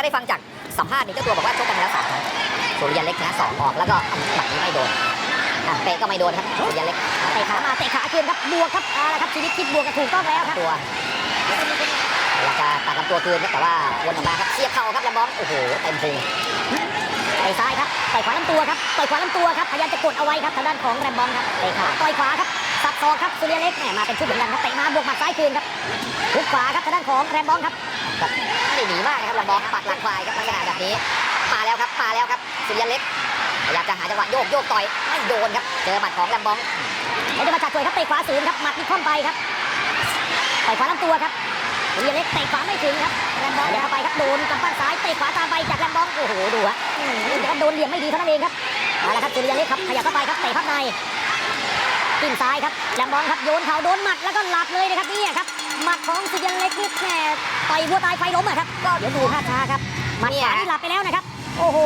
าได้ฟังจากสัมภาษณ์นี่เจ้าตัวบอกว่าชกกันมาแล้วสองครั้งสุริยันเล็กชนะสองออกแล้วก็หมัดนี้ไม่โดนอะเตะก็ไม่โดนครับสุริยันเล็กเตะขามาเตะขาคืนครับบวกครับเอาละครับชีวิตคิดบวกก็ถูกต้องแล้วครับตัวพยายามจะตัดลำตัวคืนครับแต่ว่าวนออกมาครับเสียบเข่าครับลำบอมโอ้โหเต็มพุงเตะซ้ายครับต่อยขวาลำตัวครับต่อยขวาลำตัวครับพยายามจะกดเอาไว้ครับทางด้านของแรมบอมครับเตะขาต่อยขวาครับสับศอกครับสุริยเล็กแหมมาเป็นชุดเหมือนกันครับเตะมาบวกหมัดซ้ายคืนครับหุกขวาครับทางด้านของแรมบอมครับแบบไม่หนีมากนะครั บลำบอมปักหลังควายครับลักษณะแบบนี้มาแล้วครับมาแล้วครับ สุริยันเล็กพยายามจะหาจังหวะโยกโยกต่อยไม่โดนครับ เจอหมัดของลำบอมแล้วจะมาจัดสวยครับเตะขวาสูงครับหมัดมีคว่ำไปครับต่อยขวาลำตัวครับสุริยเล็กเตะขวาไม่ถึงครับแรมบอมเดี๋ยวเข้าไปครับโดนกำปั้นซ้ายเตะขวาตามไปจากแรมบอมโอ้โหดูฮะอืมเดี๋ยวโดนเหลี่ยมไม่ดีเท่านั้นเองครับเอาละครับสุริยเล็กครับขยับเข้าไปครับเตะพับในจิ้มซ้ายครับแรมบอมครับโยนเข่าโดนหมัดแล้วก็หลับเลยนะครับเนี่ยครับหมัดของสุริยเล็กนี่แหมต่อยวัวตายไฟล้มอะครับก็ เดี๋ยวดูภาช้าครับหมัดขวานี่หลับไปแล้วนะครับ โอ้โห